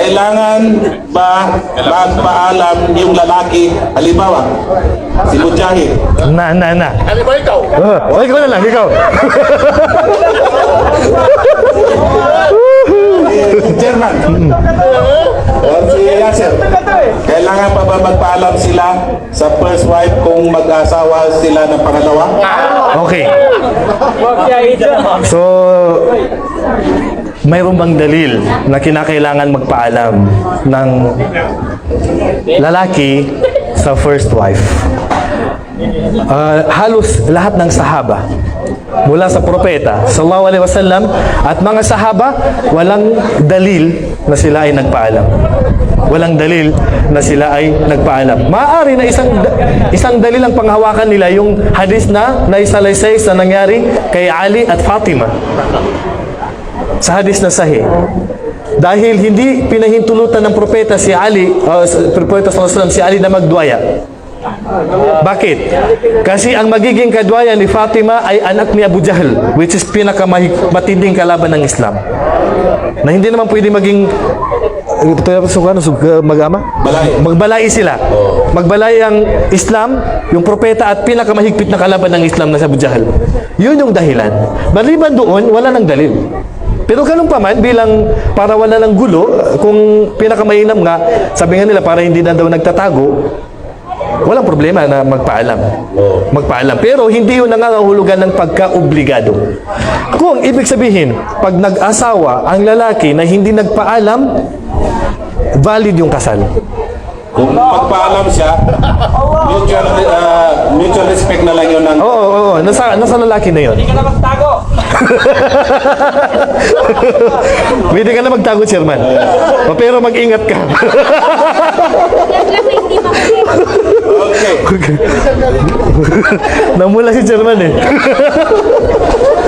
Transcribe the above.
kailangan ba magpaalam yung lalaki? Halimbawa, si Mujahid. Na, na, na. Ano ba ikaw? Oh, ikaw na lang, ikaw. magpaalam sila sa first wife kung mag-asawa sila ng pangalawa? Okay. So, mayroon bang dalil na kinakailangan magpaalam ng lalaki sa first wife? Ah, halos lahat ng sahaba mula sa propeta sallallahu alaihi wasallam at mga sahaba walang dalil na sila ay nagpaalam. Walang dalil na sila ay nagpaalam. Maaari na isang isang dalil ang panghawakan nila yung hadis na naisalaysay sa nangyari kay Ali at Fatima. Sa hadis na sahih. Dahil hindi pinahintulutan ng propeta si Ali uh, propeta sallallahu alaihi wasallam si Ali na magduaya bakit? Kasi ang magiging kadwaya ni Fatima ay anak ni Abu Jahl, which is pinakamatinding kalaban ng Islam. Na hindi naman pwede maging ito yung sukano, sug- mag-ama? Balay. Magbalay sila. Magbalay ang Islam, yung propeta at pinakamahigpit na kalaban ng Islam na si Abu Jahl. Yun yung dahilan. Maliban doon, wala nang dalil. Pero ganun pa man, bilang para wala ng gulo, kung pinakamainam nga, sabi nga nila para hindi na daw nagtatago, walang problema na magpaalam. Magpaalam. Pero hindi yun nangangahulugan ng pagka-obligado. Kung ibig sabihin, pag nag-asawa ang lalaki na hindi nagpaalam, valid yung kasal. Kung magpaalam siya, mutual, uh, mutual respect na lang yun ng Oo, oo, oo. Nasa, nasa lalaki na yun. Hindi ka na magtago. Pwede ka na magtago, chairman. Pero mag-ingat ka. Namula si chairman eh.